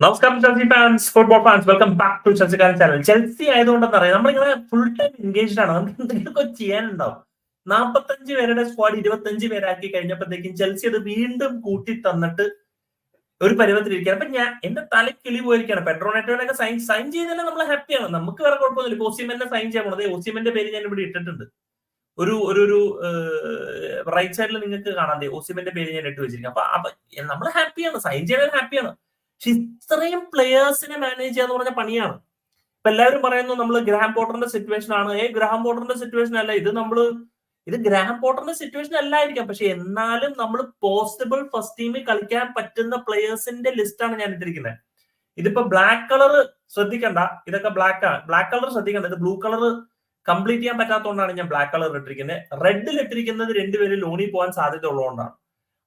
നമസ്കാരം Chelsea fans football fans welcome back to ചെൽസിക്കാരൻ channel Chelsea ആയതുകൊണ്ടെന്ന് അറിയാം നമ്മളിങ്ങനെ ഫുൾ ടൈം എൻഗേജ്ഡ് ആണ്. നമുക്ക് എന്തെങ്കിലുമൊക്കെ ചെയ്യാനുണ്ടാവും. നാൽപ്പത്തഞ്ച് പേരുടെ സ്ക്വാഡ് ഇരുപത്തഞ്ച് പേരാക്കി കഴിഞ്ഞപ്പോഴത്തേക്കും ചെൽസി അത് വീണ്ടും കൂട്ടി തന്നിട്ട് ഒരു പരുവത്തിലിരിക്കുകയാണ്. അപ്പൊ ഞാൻ എന്റെ തല കിളി പോയിരിക്കുകയാണ്. പെട്രോനെറ്റോനൊക്കെ സൈൻ സൈൻ ചെയ്തതിൽ നമ്മൾ ഹാപ്പിയാണ് നമുക്ക് വേറെ കുഴപ്പമൊന്നുമില്ല. ഓസിമെന്നെ സൈൻ ചെയ്യാൻ പോണത്. ഒസിമെന്റെ പേര് ഞാൻ ഇവിടെ ഇട്ടിട്ടുണ്ട്. ഒരു ഒരു ഒരു റൈറ്റ് സൈഡിൽ നിങ്ങൾക്ക് കാണാം ദേ ഓസിമെന്റെ പേര് ഞാൻ ഇട്ട് വെച്ചിരിക്കും അപ്പൊ നമ്മൾ ഹാപ്പിയാണ് സൈൻ ചെയ്യാൻ ഹാപ്പിയാണ് പക്ഷെ ഇത്രയും പ്ലെയേഴ്സിനെ മാനേജ് ചെയ്യാന്ന് പറഞ്ഞ പണിയാണ്. ഇപ്പൊ എല്ലാവരും പറയുന്നു നമ്മൾ ഗ്രാം പോട്ടറിന്റെ സിറ്റുവേഷൻ ആണ്. ഏ ഗ്രാം പോട്ടറിന്റെ സിറ്റുവേഷൻ അല്ല. ഇത് നമ്മൾ ഇത് ഗ്രാം പോട്ടറിന്റെ സിറ്റുവേഷൻ അല്ലായിരിക്കാം. പക്ഷെ എന്നാലും നമ്മൾ പോസിബിൾ ഫസ്റ്റ് ടീമിൽ കളിക്കാൻ പറ്റുന്ന പ്ലെയേഴ്സിന്റെ ലിസ്റ്റാണ് ഞാൻ ഇട്ടിരിക്കുന്നത്. ഇതിപ്പോ ബ്ലാക്ക് കളർ ശ്രദ്ധിക്കണ്ട. ഇതൊക്കെ ബ്ലാക്ക് ആണ് ബ്ലാക്ക് കളർ ശ്രദ്ധിക്കണ്ട. ഇത് ബ്ലൂ കളർ കംപ്ലീറ്റ് ചെയ്യാൻ പറ്റാത്തതുകൊണ്ടാണ് ഞാൻ ബ്ലാക്ക് കളർ ഇട്ടിരിക്കുന്നത്. റെഡിൽ ഇട്ടിരിക്കുന്നത് രണ്ടുപേരും ലോണി പോകാൻ സാധ്യത ഉള്ളതുകൊണ്ടാണ്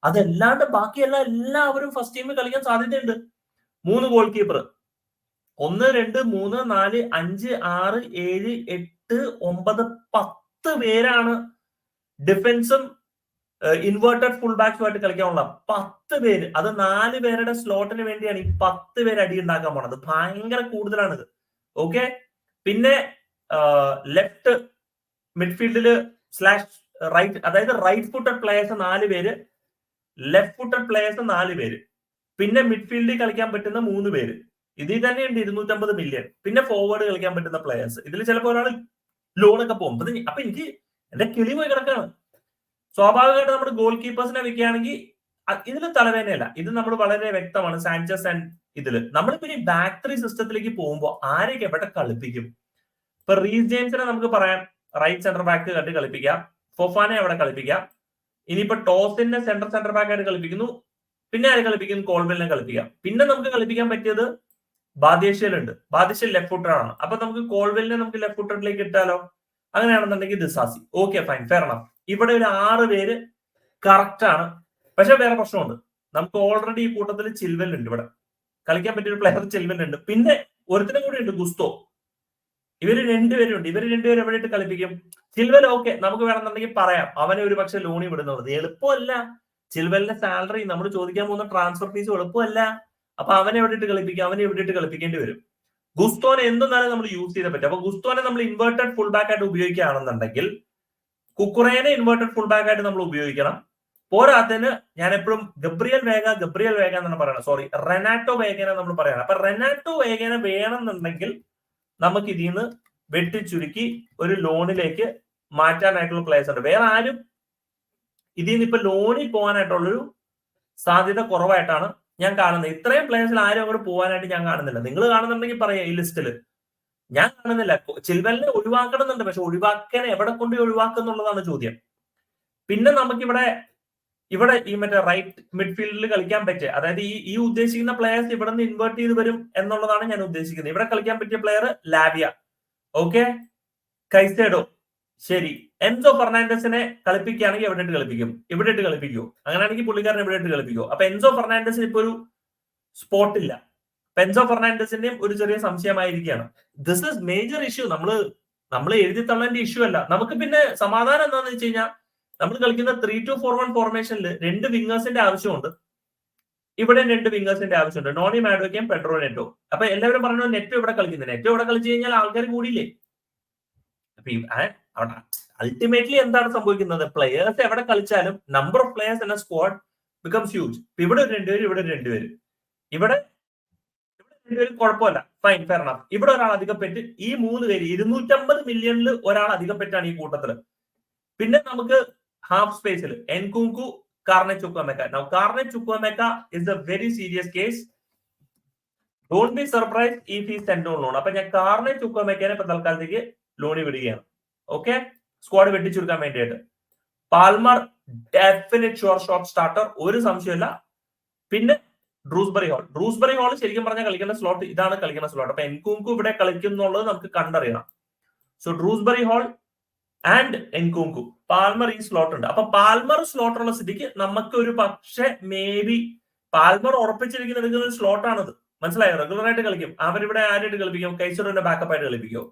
അതല്ലാണ്ട് ബാക്കിയെല്ലാം എല്ലാവരും ഫസ്റ്റ് ടീമിൽ കളിക്കാൻ സാധ്യതയുണ്ട്. മൂന്ന് ഗോൾ കീപ്പർ ഒന്ന് രണ്ട് മൂന്ന് നാല് അഞ്ച് ആറ് ഏഴ് എട്ട് ഒമ്പത് പത്ത് പേരാണ് ഡിഫൻസും ഇൻവേർട്ടഡ് ഫുൾ ബാക്സുമായിട്ട് കളിക്കാനുള്ള. പത്ത് പേര് അത് നാല് പേരുടെ സ്ലോട്ടിന് വേണ്ടിയാണ് ഈ പത്ത് പേര് അടി ഉണ്ടാക്കാൻ പോണത്. ഭയങ്കര കൂടുതലാണിത്. ഓക്കെ പിന്നെ ലെഫ്റ്റ് മിഡ്ഫീൽഡിൽ സ്ലാഷ് റൈറ്റ് അതായത് റൈറ്റ് ഫുട്ടഡ് പ്ലേയേഴ്സ് നാല് പേര് ലെഫ്റ്റ് ഫുട്ടഡ് പ്ലേയേഴ്സ് നാല് പേര്. പിന്നെ മിഡ്ഫീൽഡിൽ കളിക്കാൻ പറ്റുന്ന മൂന്ന് പേര്. ഇതിൽ തന്നെയുണ്ട് ഇരുന്നൂറ്റമ്പത് മില്യൺ പിന്നെ ഫോർവേഡ് കളിക്കാൻ പറ്റുന്ന പ്ലേയേഴ്സ് ഇതിൽ ചിലപ്പോൾ ഒരാൾ ലോണൊക്കെ പോകും. അപ്പൊ എനിക്ക് എന്റെ കിളി പോയി കിടക്കാണ്. സ്വാഭാവികമായിട്ട് നമ്മുടെ ഗോൾ കീപ്പേഴ്സിനെ വെക്കുകയാണെങ്കിൽ ഇതിൽ തലവേദനയല്ല. ഇത് നമ്മൾ വളരെ വ്യക്തമാണ് സാൻചസ് ആൻഡ് ഇതിൽ. നമ്മൾ ഈ ബാക്ക് ത്രീ സിസ്റ്റത്തിലേക്ക് പോകുമ്പോൾ ആരെയൊക്കെ എവിടെ കളിപ്പിക്കും? ഇപ്പൊ റീസ് ജെയിംസിനെ നമുക്ക് പറയാം. റൈറ്റ് സെന്റർ ബാക്ക് കണ്ട് കളിപ്പിക്കാം. ഫൊഫാനെ അവിടെ കളിപ്പിക്കാം? ഇനിയിപ്പോ ടോസിന്റെ സെന്റർ സെന്റർ ബാക്ക് ആയിട്ട് കളിപ്പിക്കുന്നു. പിന്നെ ആരെ കളിപ്പിക്കും? കോൾബെലിനെ കളിപ്പിക്കാം. പിന്നെ നമുക്ക് കളിപ്പിക്കാൻ പറ്റിയത് ബാദേശയിലുണ്ട് ബാദേശയിൽ ലെഫ്റ്റ് ഫുട്ടറാണ് അപ്പൊ നമുക്ക് കോൾവെല്ലിനെ നമുക്ക് ലെഫ്റ്റ് ഫുട്ടറിലേക്ക് ഇട്ടാലോ? അങ്ങനെയാണെന്നുണ്ടെങ്കിൽ ദിസാസി ഓക്കെ ഫൈൻ ഫെയർ ഇവിടെ ഒരു ആറ് പേര് കറക്റ്റ് ആണ്. പക്ഷെ വേറെ പ്രശ്നമുണ്ട്. നമുക്ക് ഓൾറെഡി ഈ കൂട്ടത്തിൽ ചിൽവൽ ഉണ്ട് ഇവിടെ. കളിക്കാൻ പറ്റിയ ഒരു പ്ലെയർ ചിൽവൽ ഉണ്ട്. പിന്നെ ഒരുത്തിനും കൂടി ഉണ്ട് ഗുസ്തോ. ഇവർ രണ്ടുപേരും ഉണ്ട്. ഇവർ രണ്ടുപേരും എവിടെയിട്ട് കളിപ്പിക്കും? ചിൽവൽ ഓക്കെ നമുക്ക് വേണമെന്നുണ്ടെങ്കിൽ പറയാം. അവനെ ഒരു പക്ഷെ ലോണി വിടുന്നത് എളുപ്പമല്ല. ചിൽവലിന്റെ സാലറി നമ്മൾ ചോദിക്കാൻ പോകുന്ന ട്രാൻസ്ഫർ ഫീസ് എളുപ്പമല്ല. അപ്പൊ അവനെ എവിടെയിട്ട് കളിപ്പിക്കും? അവനെ എവിടെയിട്ട് കളിപ്പിക്കേണ്ടി വരും? ഗുസ്തോനെ എന്തെന്നാലും നമ്മൾ യൂസ് ചെയ്ത പറ്റും. അപ്പൊ ഗുസ്തോനെ നമ്മൾ ഇൻവേർട്ടഡ് ഫുൾ ബാക്ക് ആയിട്ട് ഉപയോഗിക്കുകയാണെന്നുണ്ടെങ്കിൽ കുക്കുറേനെ ഇൻവേർട്ടഡ് ഫുൾ ബാക്ക് ആയിട്ട് നമ്മൾ ഉപയോഗിക്കണം. പോരാത്തതിന് ഞാൻ എപ്പോഴും ഗബ്രിയൽ വേഗ ഗബ്രിയൽ വേഗ എന്നാണ് പറയുന്നത് സോറി റെനാറ്റോ വേഗനെ നമ്മൾ പറയണം. അപ്പൊ റെനാറ്റോ വേഗനെ വേണമെന്നുണ്ടെങ്കിൽ നമുക്ക് ഇതിൽ നിന്ന് വെട്ടിച്ചുരുക്കി ഒരു ലോണിലേക്ക് മാറ്റാനായിട്ടുള്ള പ്ലേസ് ഉണ്ട്. വേറെ ആരും ഇതിൽ നിന്ന് ഇപ്പൊ ലോണിൽ പോകാനായിട്ടുള്ളൊരു സാധ്യത കുറവായിട്ടാണ് ഞാൻ കാണുന്നത്. ഇത്രയും പ്ലേയേഴ്സിൽ ആരും അങ്ങോട്ട് പോകാനായിട്ട് ഞാൻ കാണുന്നില്ല. നിങ്ങൾ കാണുന്നുണ്ടെങ്കിൽ പറയാം ഈ ലിസ്റ്റിൽ ഞാൻ കാണുന്നില്ല. ചിൽവലിനെ ഒഴിവാക്കണമെന്നുണ്ട്. പക്ഷെ ഒഴിവാക്കാൻ എവിടെ കൊണ്ട് ഒഴിവാക്കുന്നുള്ളതാണ് ചോദ്യം. പിന്നെ നമുക്കിവിടെ ഇവിടെ ഈ മറ്റേ റൈറ്റ് മിഡ്ഫീൽഡിൽ കളിക്കാൻ പറ്റിയ അതായത് ഈ ഈ ഉദ്ദേശിക്കുന്ന പ്ലെയേഴ്സ് ഇവിടെ നിന്ന് ഇൻവേർട്ട് ചെയ്ത് വരും എന്നുള്ളതാണ് ഞാൻ ഉദ്ദേശിക്കുന്നത്. ഇവിടെ കളിക്കാൻ പറ്റിയ പ്ലെയർ ലാവിയ. ഓക്കെ കൈസേഡോ ശരി. എൻസോ ഫെർണാണ്ടസിനെ കളിപ്പിക്കുകയാണെങ്കിൽ എവിടെ ഇട്ട് കളിപ്പിക്കും? ഇവിടെ ഇട്ട് കളിപ്പിക്കൂ അങ്ങനെയാണെങ്കിൽ പുള്ളിക്കാരൻ എവിടെ ഇട്ട് കളിപ്പിക്കോ അപ്പൊ എൻസോ ഫെർണാണ്ടസിന് ഇപ്പൊ ഒരു സ്പോട്ട് ഇല്ല. എൻസോ ഫെർണാണ്ടസിന്റെയും ഒരു ചെറിയ സംശയമായിരിക്കുകയാണ്. ദിസ് ഇസ് മേജർ ഇഷ്യൂ നമ്മൾ നമ്മൾ എഴുതി തള്ളേണ്ട ഇഷ്യൂ അല്ല. നമുക്ക് പിന്നെ സമാധാനം എന്താണെന്ന് വെച്ച് കഴിഞ്ഞാൽ നമ്മൾ കളിക്കുന്ന ത്രീ ടു ഫോർ വൺ ഫോർമേഷനിൽ രണ്ട് വിങ്ങേഴ്സിന്റെ ആവശ്യമുണ്ട്. ഇവിടെ രണ്ട് വിങ്ങേഴ്സിന്റെ ആവശ്യമുണ്ട്. നോണി മാഡോക്കയും പെട്രോ നെറ്റോ അപ്പൊ എല്ലാവരും പറഞ്ഞു നെറ്റോ ഇവിടെ കളിക്കുന്നത് നെറ്റോ ഇവിടെ കളിച്ചു കഴിഞ്ഞാൽ ആൾക്കാർ കൂടിയില്ലേ? അൾട്ടിമേറ്റ്ലി എന്താണ് സംഭവിക്കുന്നത്? പ്ലെയേഴ്സ് എവിടെ കളിച്ചാലും നമ്പർ ഓഫ് പ്ലെയേഴ്സ് എന്ന സ്ക്വാഡ് ബിക്കംസ് ഹ്യൂജ് ഇവിടെ ഒരു രണ്ടുപേരും ഇവിടെ ഒരു രണ്ടുപേരും. ഇവിടെ ഇവിടെ രണ്ടുപേരും കുഴപ്പമില്ല. ഫൈൻ ഫെയർ ഇവിടെ ഒരാൾ അധികപ്പെട്ട് ഈ മൂന്ന് പേര് ഇരുന്നൂറ്റമ്പത് മില്യണിൽ ഒരാൾ അധികപ്പെട്ടാണ് ഈ കൂട്ടത്തിൽ. പിന്നെ നമുക്ക് ഹാഫ് സ്പേസിൽ Nkunku Carney Chukwuemeka now Carney Chukwuemeka is a very serious case don't be surprise if he's send loan അപ്പൊ ഞാൻ കാർണെ ചുക്കുവമേക്കനെ ഇപ്പൊ തൽക്കാലത്തേക്ക് ലോണി വിടുകയാണ്. ഓക്കെ സ്ക്വാഡ് വെട്ടിച്ചുരുക്കാൻ വേണ്ടിയിട്ട്. Palmer definite sure shot starter ഒരു സംശയമില്ല പിന്നെ ഡ്രൂസ്ബറി ഹോൾ ഡ്രൂസ്ബറി ഹോൾ ശരിക്കും പറഞ്ഞാൽ കളിക്കുന്ന സ്ലോട്ട് ഇതാണ് കളിക്കുന്ന സ്ലോട്ട് അപ്പൊ എൻകുങ്കു ഇവിടെ കളിക്കുന്നുള്ളത് നമുക്ക് കണ്ടറിയണം. So Dewsbury Hall and Nkunku Palmer ഈ സ്ലോട്ട് ഉണ്ട്. അപ്പൊ പാൽമർ സ്ലോട്ട് ഉള്ള സ്ഥിതിക്ക് നമുക്ക് ഒരു പക്ഷെ മേ ബി പാൽമർ ഉറപ്പിച്ചിരിക്കുന്ന ഒരു സ്ലോട്ടാണത് മനസ്സിലായോ? റെഗുലർ ആയിട്ട് കളിക്കും. അവരിവിടെ ആരായിട്ട് കളിപ്പിക്കും? കൈസറിന്റെ ബാക്കപ്പ് ആയിട്ട് കളിപ്പിക്കും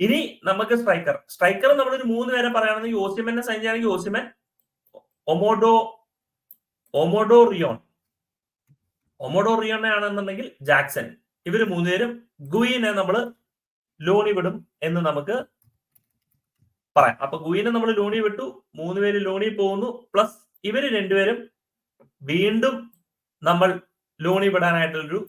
ഇനി നമുക്ക് സ്ട്രൈക്കർ. സ്ട്രൈക്കർ നമ്മളൊരു മൂന്ന് പേരെ പറയുകയാണെങ്കിൽ ഓസിമെന്നെ സൈൻ ചെയ്യുകയാണെങ്കിൽ യോസിമൻ ഒമോഡോ ഒമോഡോ റിയോൺ. ഒമോഡോ റിയോണെ ആണെന്നുണ്ടെങ്കിൽ ജാക്സൺ. ഇവർ മൂന്നുപേരും ഗുയിനെ നമ്മൾ ലോണി വിടും എന്ന് നമുക്ക് പറയാം. അപ്പൊ ഗുയിനെ നമ്മൾ ലോണി വിട്ടു മൂന്ന് പേര് ലോണി പോകുന്നു പ്ലസ് ഇവർ രണ്ടുപേരും വീണ്ടും നമ്മൾ ലോണി വിടാനായിട്ടുള്ളൊരു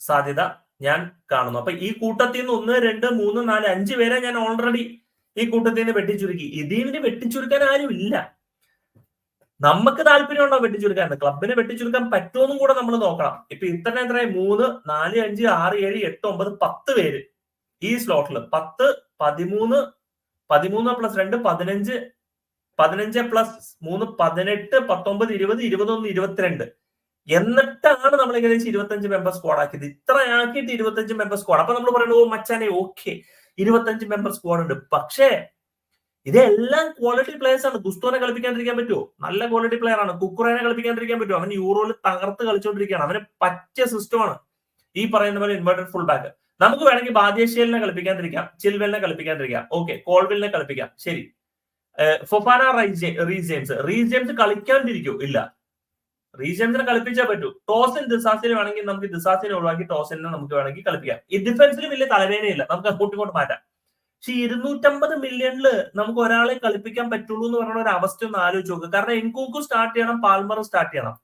സാധ്യത ഞാൻ കാണുന്നു. അപ്പൊ ഈ കൂട്ടത്തിൽ നിന്ന് ഒന്ന് രണ്ട് മൂന്ന് നാല് അഞ്ച് പേരെ ഞാൻ ഓൾറെഡി ഈ കൂട്ടത്തിൽ നിന്ന് വെട്ടിച്ചുരുക്കി. ഇതിന് വെട്ടിച്ചുരുക്കാൻ ആരും ഇല്ല. നമുക്ക് താല്പര്യമുണ്ടോ വെട്ടിച്ചുരുക്കാൻ? ക്ലബിന് വെട്ടിച്ചുരുക്കാൻ പറ്റുമെന്നും കൂടെ നമ്മൾ നോക്കണം. ഇപ്പൊ ഇത്ര എത്ര മൂന്ന് നാല് അഞ്ച് ആറ് ഏഴ് എട്ട് ഒമ്പത് പത്ത് പേര് ഈ സ്ലോട്ടിൽ പത്ത് പതിമൂന്ന് പതിമൂന്ന് പ്ലസ് രണ്ട് പതിനഞ്ച് പതിനഞ്ച് പ്ലസ് മൂന്ന് പതിനെട്ട് പത്തൊമ്പത് ഇരുപത് ഇരുപത്തൊന്ന് ഇരുപത്തിരണ്ട്. എന്നിട്ടാണ് നമ്മൾ ഏകദേശം ഇരുപത്തഞ്ച് മെമ്പർ സ്ക്വാഡ് ആക്കിയത്. ഇത്ര ആക്കിയിട്ട് ഇരുപത്തഞ്ച് മെമ്പർ സ്ക്വാഡ് അപ്പൊ നമ്മൾ പറയുന്നത് ഓ മച്ചാനെ ഓക്കെ ഇരുപത്തഞ്ച് മെമ്പർ സ്ക്വാഡ് ഉണ്ട്. പക്ഷേ ഇതെല്ലാം ക്വാളിറ്റി പ്ലേയേഴ്സ് ആണ്. ഗുസ്തോനെ കളിപ്പിക്കാണ്ടിരിക്കാൻ പറ്റുമോ നല്ല ക്വാളിറ്റി പ്ലെയർ ആണ്. കുക്കുറേനെ കളിപ്പിക്കാണ്ടിരിക്കാൻ പറ്റുമോ അവൻ യൂറോയിൽ തകർത്ത് കളിച്ചുകൊണ്ടിരിക്കുകയാണ് അവന് പറ്റിയ സിസ്റ്റമാണ് ഈ പറയുന്ന പോലെ ഇൻവേർട്ടഡ് ഫുൾ ബാക്ക് നമുക്ക് വേണമെങ്കിൽ ബാദ്യേഷ്യലിനെ കളിപ്പിക്കാണ്ടിരിക്കാം ചിൽവെലിനെ കളിപ്പിക്കാണ്ടിരിക്കാം. ഓക്കെ കോൾവിലിനെ കളിപ്പിക്കാം. ശരി. Fofana Reece James. Reece James കളിക്കാണ്ടിരിക്കോ? ഇല്ല. റീസ് കളിപ്പിച്ചേ പറ്റൂ. ടോസിൻ ദിസാസിന് വേണമെങ്കിൽ നമുക്ക് ദിസാസിനെ ഒഴിവാക്കി ടോസിനെ നമുക്ക് വേണമെങ്കിൽ കളിപ്പിക്കാം. ഈ ഡിഫൻസിൽ വലിയ തലവേദനയില്ല. നമുക്ക് അങ്ങോട്ടും ഇങ്ങോട്ട് മാറ്റാം. പക്ഷെ ഇരുന്നൂറ്റമ്പത് മില്യണിൽ നമുക്ക് ഒരാളെ കളിപ്പിക്കാൻ പറ്റുള്ളൂ എന്ന് പറയുന്ന ഒരു അവസ്ഥ ഒന്ന് ആലോചിച്ച് നോക്കുക കാരണം എൻകൂക്കും സ്റ്റാർട്ട് ചെയ്യണം പാൽമറും സ്റ്റാർട്ട് ചെയ്യണം.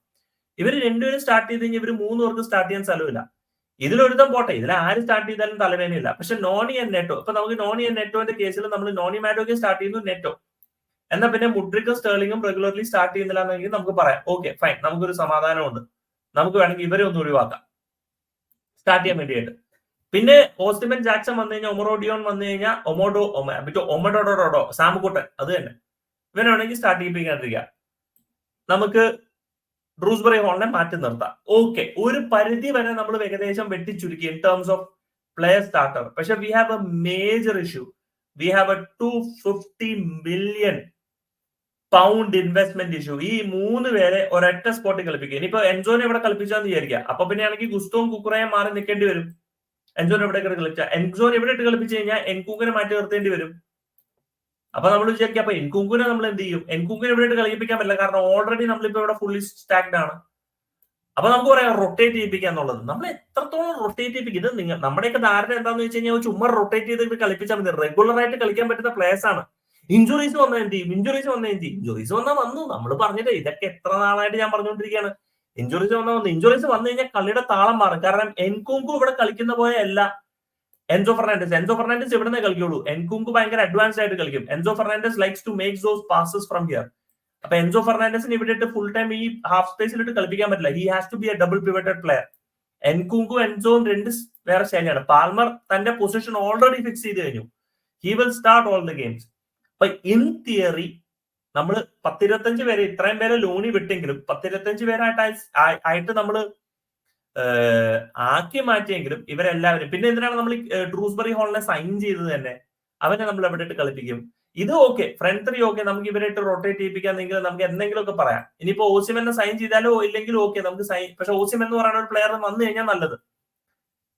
ഇവർ രണ്ടുപേരും സ്റ്റാർട്ട് ചെയ്ത് കഴിഞ്ഞാൽ ഇവർ മൂന്ന് പേർക്ക് സ്റ്റാർട്ട് ചെയ്യാൻ സ്ഥലമില്ല. ഇതിലൊരുത്തം പോട്ടെ. ഇതിൽ ആര് സ്റ്റാർട്ട് ചെയ്താലും തലവേദനയില്ല. പക്ഷെ നോണി ആൻഡ് നെറ്റോ. ഇപ്പൊ നമുക്ക് നോണി ആൻഡ് നെറ്റോന്റെ കേസിൽ നമ്മൾ നോണി മാറ്റോക്കെ സ്റ്റാർട്ട് ചെയ്യുന്നു നെറ്റോ. എന്നാൽ പിന്നെ മുഡ്രിക്കും സ്റ്റേർലിംഗും റെഗുലർലി സ്റ്റാർട്ട് ചെയ്യുന്നില്ല എന്നെങ്കിൽ നമുക്ക് പറയാം. ഓക്കെ ഫൈൻ നമുക്കൊരു സമാധാനമുണ്ട്. നമുക്ക് വേണമെങ്കിൽ ഇവരെ ഒന്ന് ഒഴിവാക്കാം. സ്റ്റാർട്ട് ചെയ്യാൻ വേണ്ടിയിട്ട് പിന്നെ ഓസ്റ്റിമൻ ജാക്സൺ വന്നു കഴിഞ്ഞാൽ ഒമറോഡിയോൺ വന്നു കഴിഞ്ഞാൽ ഒമോഡോ മറ്റോ ഒമഡോഡോഡോ സാമുക്കുട്ടൻ അത് തന്നെ. ഇവനെ വേണമെങ്കിൽ സ്റ്റാർട്ട് ചെയ്യിപ്പിക്കാണ്ടിരിക്കുക നമുക്ക് ഡ്രൂസ്ബറി ഹോളിനെ മാറ്റി നിർത്താം. ഓക്കെ ഒരു പരിധി വരെ നമ്മൾ ഏകദേശം വെട്ടിച്ചുരുക്കി in terms of player starter പക്ഷെ we have a major issue we have a two fifty million pound investment issue ഈ മൂന്ന് പേരെ ഒരൊറ്റ സ്പോട്ടിൽ കളിപ്പിക്കുക. ഇനിയിപ്പോ എൻജോനെ ഇവിടെ കളിപ്പിച്ചാന്ന് വിചാരിക്കുക. അപ്പൊ പിന്നെ ആണെങ്കിൽ ഗുസ്തവും കുക്കുറയും മാറി നിൽക്കേണ്ടി വരും. എൻജോൻ എവിടെ കളിച്ച എൻജോൻ എവിടെ ഇട്ട് കളിപ്പിച്ചു കഴിഞ്ഞാൽ എൻകൂക്കിനെ മാറ്റി നിർത്തേണ്ടി വരും. അപ്പൊ നമ്മൾ വിചാരിക്കുക അപ്പൊ എൻകുങ്കുനെ നമ്മൾ എന്ത് ചെയ്യും? എൻകുങ്കിനെ ഇട്ട് കളിപ്പിക്കാൻ പറ്റില്ല. കാരണം ഓൾറെഡി നമ്മളിപ്പോ ഇവിടെ ഫുള്ളി സ്റ്റാക്ഡ് ആണ്. അപ്പൊ നമുക്ക് പറയാം റൊട്ടേറ്റ് ചെയ്യിപ്പിക്കുക എന്നുള്ളത്. നമ്മൾ എത്രത്തോളം റൊട്ടേറ്റ് ചെയ്യിപ്പിക്കും? ഇത് നിങ്ങൾ നമ്മുടെയൊക്കെ ധാരണ എന്താണെന്ന് വെച്ച് കഴിഞ്ഞാൽ ചുമ്മാ റൊട്ടേറ്റ് ചെയ്തിട്ട് കളിപ്പിച്ചാൽ മതി. റെഗുലർ ആയിട്ട് കളിക്കാൻ പറ്റുന്ന പ്ലേസ് ആണ്. ഇഞ്ചുറീസ് വന്നാൽ എന്ത് ചെയ്യും ഇഞ്ചുറീസ് വന്നാൽ എന്ത് ചെയ്യും ഇഞ്ചുറീസ് വന്നാൽ വന്നു. നമ്മൾ പറഞ്ഞിട്ട് ഇതൊക്കെ എത്ര നാളായിട്ട് ഞാൻ പറഞ്ഞുകൊണ്ടിരിക്കുകയാണ് ഇഞ്ചുറീസ് വന്നാൽ വന്നു. ഇഞ്ചുറീസ് വന്നു കഴിഞ്ഞാൽ കളിയുടെ താളം മാറും. കാരണം എൻകുങ്കു ഇവിടെ കളിക്കുന്ന പോലെ അല്ല. എൻസോ ഫെർണാൻഡസ് എൻസോ ഫെർണാൻഡസ് ഇവിടെ നിന്നേ കളിക്കുള്ളൂ. എൻകുങ്കു ഭയങ്കര അഡ്വാൻസ് ആയിട്ട് കളിക്കും. Enzo Fernandez likes to make those passes from here അപ്പൊ എൻസോ ഫെർണാൻഡസിന് ഇവിടെ ഫുൾ ടൈം ഈ ഹാഫ് സ്പേസിലിട്ട് കളിപ്പിക്കാൻ പറ്റില്ല. He has to be a double pivoted player Nkunku എൻസോയും രണ്ട് വേറെ ശൈലിയാണ്. പാൽമർ തന്റെ പൊസിഷൻ ഓൾറെഡി ഫിക്സ് ചെയ്ത് കഴിഞ്ഞു. He will start all the games അപ്പൊ ഇൻ തിയറി നമ്മൾ പത്തിരുപത്തഞ്ച് പേരെ ഇത്രയും പേരെ ലോണി വിട്ടെങ്കിലും പത്തിരുപത്തഞ്ച് പേരായിട്ട് ആയിട്ട് നമ്മൾ ആക്കി മാറ്റിയെങ്കിലും ഇവരെല്ലാവരും പിന്നെ എന്തിനാണ് നമ്മൾ ട്രൂസ്ബറി ഹോളിനെ സൈൻ ചെയ്തത് തന്നെ? അവനെ നമ്മൾ എവിടെ ഇട്ട് കളിപ്പിക്കും? ഇത് ഓക്കെ ഫ്രണ്ട് ത്രീ ഓക്കെ നമുക്ക് ഇവരായിട്ട് റൊട്ടേറ്റ് ചെയ്യിപ്പിക്കാന്നെങ്കിൽ നമുക്ക് എന്തെങ്കിലും ഒക്കെ പറയാം. ഇനിയിപ്പോ ഓസിമെന്നെ സൈൻ ചെയ്താലോ ഇല്ലെങ്കിലും ഓക്കെ നമുക്ക് സൈൻ പക്ഷെ ഓസിമെന്ന് പറയുന്ന ഒരു പ്ലെയർ വന്നു കഴിഞ്ഞാൽ നല്ലത്.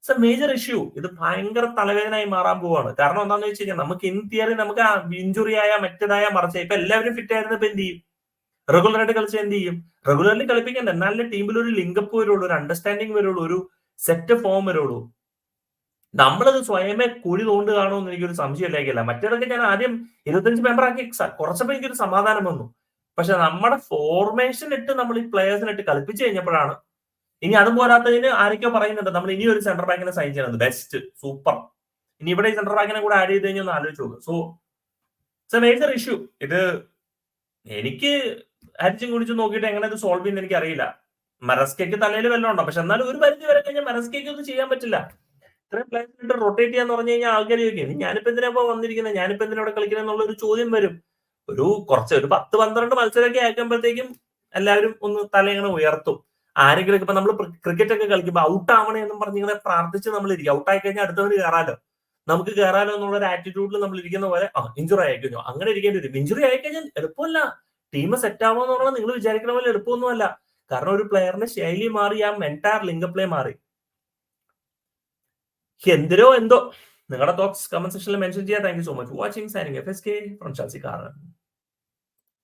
ഇറ്റ്സ് എ മേജർ ഇഷ്യൂ ഇത് ഭയങ്കര തലവേദനയായി മാറാൻ പോവാണ്. കാരണം എന്താണെന്ന് വെച്ച് കഴിഞ്ഞാൽ നമുക്ക് ഇൻ തിയറി നമുക്ക് ഇഞ്ചുറി ആയ മറ്റേതായ മറിച്ച ഇപ്പൊ എല്ലാവരും ഫിറ്റ് ആയിരുന്നു ഇപ്പൊ എന്ത് ചെയ്യും? റെഗുലർ ആയിട്ട് കളിച്ച് എന്ത് ചെയ്യും? റെഗുലർലി കളിപ്പിക്കണ്ട. എന്നാലേ ടീമിൽ ഒരു ലിങ്കപ്പ് വരുള്ളൂ ഒരു അണ്ടർസ്റ്റാൻഡിങ് വരുള്ളൂ ഒരു സെറ്റ് ഫോം വരുള്ളൂ. നമ്മളത് സ്വയമേ കുഴി തോണ്ട് കാണോ എന്ന് എനിക്കൊരു സംശയമില്ലേക്കില്ല മറ്റേതൊക്കെ ഞാൻ ആദ്യം ഇരുപത്തഞ്ച് മെമ്പർ ആക്കി കുറച്ചപ്പോ എനിക്കൊരു സമാധാനം വന്നു. പക്ഷെ നമ്മുടെ ഫോർമേഷൻ ഇട്ട് നമ്മൾ ഈ പ്ലേയേഴ്സിനെ ഇട്ട് കളിപ്പിച്ചു കഴിഞ്ഞപ്പോഴാണ് ഇനി അതും പോരാത്തതിന് ആരൊക്കെ പറയുന്നുണ്ട്. നമ്മൾ ഇനി ഒരു സെൻട്രൽ ബാങ്കിനെ സൈൻ ചെയ്യണം. ബെസ്റ്റ് സൂപ്പർ ഇനി ഇവിടെ സെന്റർ ബാക്കിനെ കൂടെ ആഡ് ചെയ്ത് കഴിഞ്ഞാൽ ഒന്ന് ആലോചിച്ച് നോക്കുക so it's a major issue ഇത് എനിക്ക് അരിച്ചും കുടിച്ചും നോക്കിയിട്ട് എങ്ങനെ ഇത് സോൾവ് ചെയ്യുന്ന എനിക്ക് അറിയില്ല മരസ്കയ്ക്ക് തലയിൽ വല്ലതും ഉണ്ടോ? പക്ഷെ എന്നാലും ഒരു പരിധി വരെ കഴിഞ്ഞാൽ മരസ്കയ്ക്ക് ഒന്നും ചെയ്യാൻ പറ്റില്ല. ഇത്രയും പ്ലേസിലിട്ട് റൊട്ടേറ്റ് ചെയ്യാന്ന് പറഞ്ഞു കഴിഞ്ഞാൽ ആൾക്കാർ ചോദിക്കും ഞാനിപ്പോ എന്തിനാ വന്നിരിക്കുന്നത് ഞാനിപ്പോ എന്തിനാ ഇവിടെ കളിക്കുന്നത് എന്നുള്ള ഒരു ചോദ്യം വരും. ഒരു കുറച്ച് ഒരു പത്ത് പന്ത്രണ്ട് മത്സരമൊക്കെ ആക്കുമ്പോഴത്തേക്കും എല്ലാവരും ഒന്ന് തലയിങ്ങനെ ഉയർത്തും. ആരെങ്കിലും ഇപ്പൊ നമ്മൾ ക്രിക്കറ്റ് ഒക്കെ കളിക്കുമ്പോൾ ഔട്ട് ആവണേ എന്നും പറഞ്ഞ് ഇങ്ങനെ പ്രാർത്ഥിച്ച് നമ്മൾ ഇരിക്കും ഔട്ട് ആയി കഴിഞ്ഞാൽ അടുത്തവന് കയറാലോ നമുക്ക് കയറാലോ എന്നുള്ള ഒരു ആറ്റിറ്റ്യൂഡിൽ നമ്മൾ ഇരിക്കുന്ന പോലെ ആ ഇഞ്ചുറി ആയിക്കഴിഞ്ഞു അങ്ങനെ ഇരിക്കേണ്ടി വരും. ഇഞ്ചുറി ആയിക്കഴിഞ്ഞാൽ എളുപ്പമല്ല. ടീം സെറ്റ് ആവുക എന്ന് പറഞ്ഞാൽ നിങ്ങൾ വിചാരിക്കുന്ന പോലെ എളുപ്പമൊന്നുമല്ല. കാരണം ഒരു പ്ലെയറിന്റെ ശൈലി മാറി ആ മെന്റാർ ലിങ്ക് പ്ലേ മാറി. എന്തിനോ എന്തോ. നിങ്ങളുടെ തോട്ട്സ് കമന്റ് സെക്ഷനിൽ മെൻഷൻ ചെയ്യാം. Thank you so much watching signing F S K from chassis കാരണം